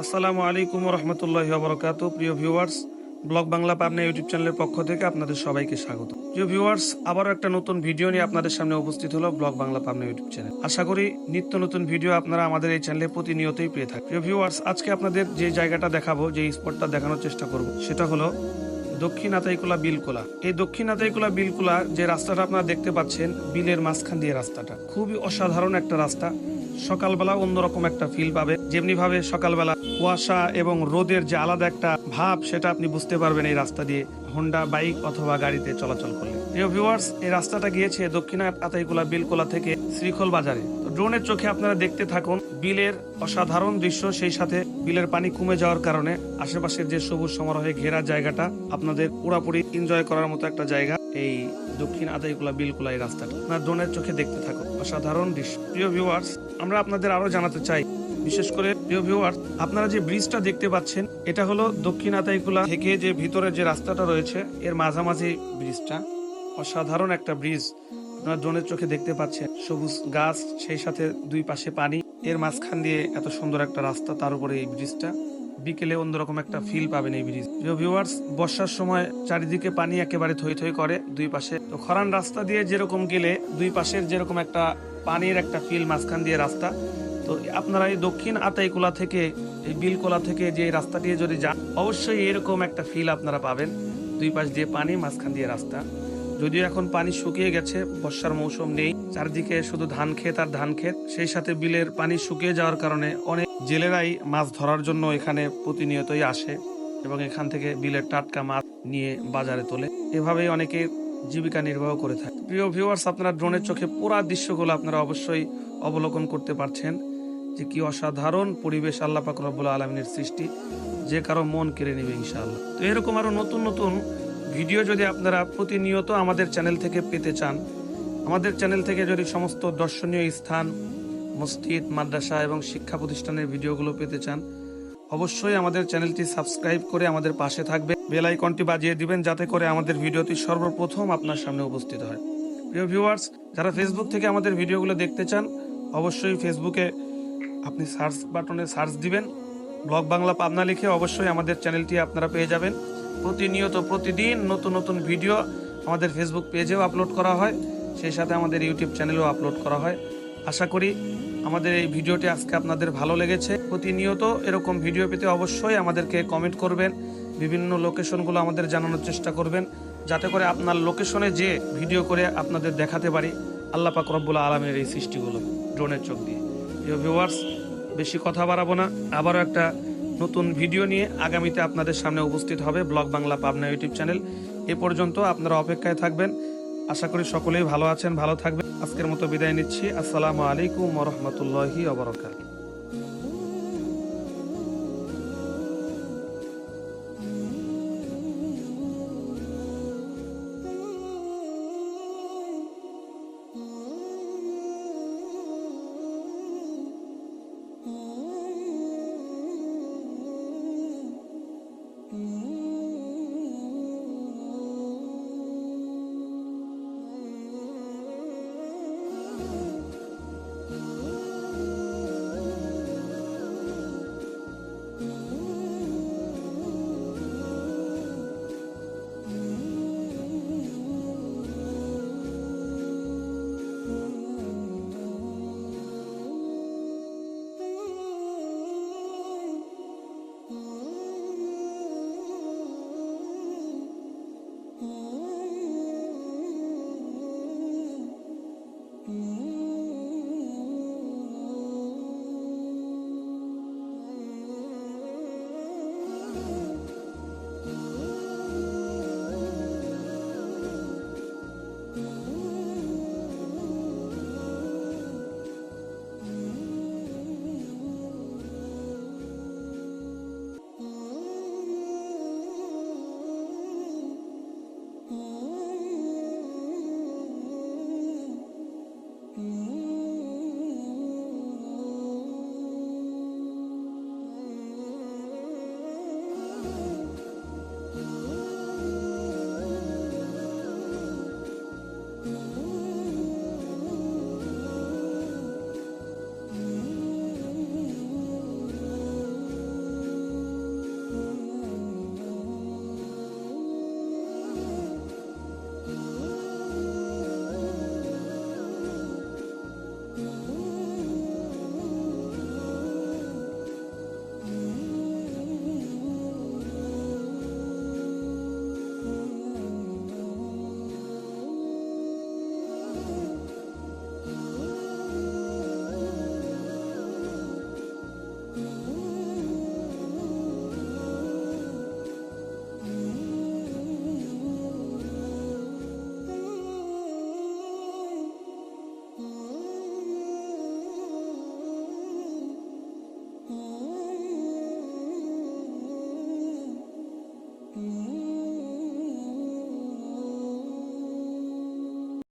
আসসালামু আলাইকুম রহমতুল্লাহ বরকাত প্রিয় viewers, blog Bangla Pabna YouTube চ্যানেলের পক্ষ থেকে আপনাদের সবাইকে স্বাগত। প্রিয় ভিউয়ার্স, আবারও একটা নতুন ভিডিও নিয়ে আপনাদের সামনে উপস্থিত হলো blog Bangla Pabna YouTube channel. আশা করি নিত্য নতুন ভিডিও আপনারা আমাদের এই চ্যানেলে প্রতিনিয়তই পেয়ে থাকেন প্রিয় ভিউয়ার্স, আজকে আপনাদের যে জায়গাটা দেখাবো, যে স্পটটা দেখানোর চেষ্টা করব, সেটা হলো দক্ষিণ আতাইকুলা বিলকুলা। এই দক্ষিণ আতাইকুলা বিলকুলা যে রাস্তাটা আপনারা দেখতে পাচ্ছেন, বিলের মাঝখান দিয়ে রাস্তাটা। খুবই অসাধারণ একটা রাস্তা। সকালবেলা অন্যরকম একটা ফিল পাবে। যেমনি ভাবে সকালবেলা কুয়াশা এবং রোদের যে আলাদা একটা ভাব, সেটা আপনি বুঝতে পারবেন এই রাস্তা দিয়ে হোন্ডা বাইক অথবা গাড়িতে চলাচল করলে। প্রিয় ভিউয়ার্স এই রাস্তাটা গিয়েছে দক্ষিণ আতাইকুলা বিলকুলা থেকে শ্রীখোল বাজারে। তো ড্রোনের চোখে আপনারা দেখতে থাকুন, বিলের অসাধারণ দৃশ্য, সেই সাথে বিলের পানি কমে যাওয়ার কারণে আশেপাশের যে সবুজ সমারোহে ঘেরা জায়গাটা, আপনাদের পুরাপুরি এনজয় করার মতো একটা জায়গা এই দক্ষিণ আদাইকুলা বিলকুলা এই রাস্তাটা। আপনার ড্রোনের চোখে দেখতে থাকুন। অসাধারণ দৃশ্য প্রিয় ভিউয়ার্স আমরা আপনাদের আরও জানাতে চাই। বিশেষ করে, প্রিয় ভিউয়ার্স আপনারা যে ব্রিজটা দেখতে পাচ্ছেন, এটা হলো দক্ষিণ আতাইকুলা থেকে যে ভিতরে যে রাস্তাটা রয়েছে, এর মাঝামাঝি ব্রিজটা অসাধারণ একটা ব্রিজ আপনারা ড্রোনের চোখে দেখতে পাচ্ছেন, সবুজ গাছ, সেই সাথে দুই পাশে পানি। এর মাঝখান দিয়ে এত সুন্দর একটা রাস্তা, তার উপরে এই ব্রিজটা বিকেলে অন্যরকম একটা ফিল পাবেন এই ব্রিজ ভিউয়ার্স বর্ষার সময় চারিদিকে পানি একেবারে থই থই করে দুই পাশে। তো খরান রাস্তা দিয়ে যেরকম গেলে দুই পাশের যেরকম একটা পানির একটা ফিল মাঝখান দিয়ে রাস্তা। তো আপনারা এই দক্ষিণ আতাইকুলা থেকে, এই বিলকোলা থেকে যে রাস্তা দিয়ে যদি যান, অবশ্যই এরকম একটা ফিল আপনারা পাবেন। দুই পাশ দিয়ে পানি, মাঝখান দিয়ে রাস্তা। যদিও এখন পানি শুকিয়ে গেছে, বর্ষার মৌসুম নেই। চারদিকে শুধু ধান ক্ষেত আর ধান ক্ষেত। সেই সাথে বিলের পানি শুকিয়ে যাওয়ার কারণে অনেক জেলেরাই মাছ ধরার জন্য এখানে প্রতিনিয়তই আসে এবং এখান থেকে বিলের টাটকা মাছ নিয়ে বাজারে তোলে। এভাবেই অনেকে জীবিকা নির্বাহ করে থাকে। প্রিয় ভিউয়ার্স আপনারা ড্রোনের চোখে পুরা দৃশ্যগুলো আপনারা অবশ্যই অবলোকন করতে পারছেন যে কি অসাধারণ পরিবেশ আল্লাহ পাক রব্বুল আলমিনের সৃষ্টি। যে কারও মন কেড়ে নেবে ইনশাআল্লাহ। তো এরকম আরও নতুন নতুন ভিডিও যদি আপনারা প্রতিনিয়ত আমাদের চ্যানেল থেকে পেতে চান, আমাদের চ্যানেল থেকে যদি সমস্ত দর্শনীয় স্থান, মসজিদ, মাদ্রাসা এবং শিক্ষা প্রতিষ্ঠানের ভিডিওগুলো পেতে চান, অবশ্যই আমাদের চ্যানেলটি সাবস্ক্রাইব করে আমাদের পাশে থাকবে বেল আইকনটি বাজিয়ে দিবেন যাতে করে আমাদের ভিডিওটি সর্বপ্রথম আপনার সামনে উপস্থিত হয়। প্রিয় ভিউয়ার্স যারা ফেসবুক থেকে আমাদের ভিডিওগুলো দেখতে চান, অবশ্যই ফেসবুকে আপনি সার্চ বাটনে সার্চ দিবেন। ব্লগ বাংলা পাবনা লিখে অবশ্যই আমাদের চ্যানেলটি আপনারা পেয়ে যাবেন। প্রতিনিয়ত প্রতিদিন নতুন নতুন ভিডিও আমাদের ফেসবুক পেজেও আপলোড করা হয়। সেই সাথে আমাদের ইউটিউব চ্যানেলেও আপলোড করা হয়। আশা করি আমাদের এই ভিডিওটি আজকে আপনাদের ভালো লেগেছে। প্রতিনিয়ত এরকম ভিডিও পেতে অবশ্যই আমাদেরকে কমেন্ট করবেন। বিভিন্ন লোকেশনগুলো আমাদের জানানোর চেষ্টা করবেন। যাতে করে আপনার লোকেশনে যে ভিডিও করে আপনাদের দেখাতে পারি। আল্লাহ পাক রব্বুল আলমের এই সৃষ্টিগুলো ড্রোনের চোখ দিয়ে। ভিউয়ার্স বেশি কথা বাড়াবো না। আবারও একটা নতুন ভিডিও নিয়ে আগামীতে আপনাদের সামনে উপস্থিত হবে blog Bangla Pabna YouTube channel. এ পর্যন্ত আপনারা অপেক্ষায় থাকবেন। আশা করি সকলেই ভালো আছেন, ভালো থাকবেন। আজকের মতো বিদায় নিচ্ছি। আসসালামু আলাইকুম রহমতুল্লাহি অবরকাত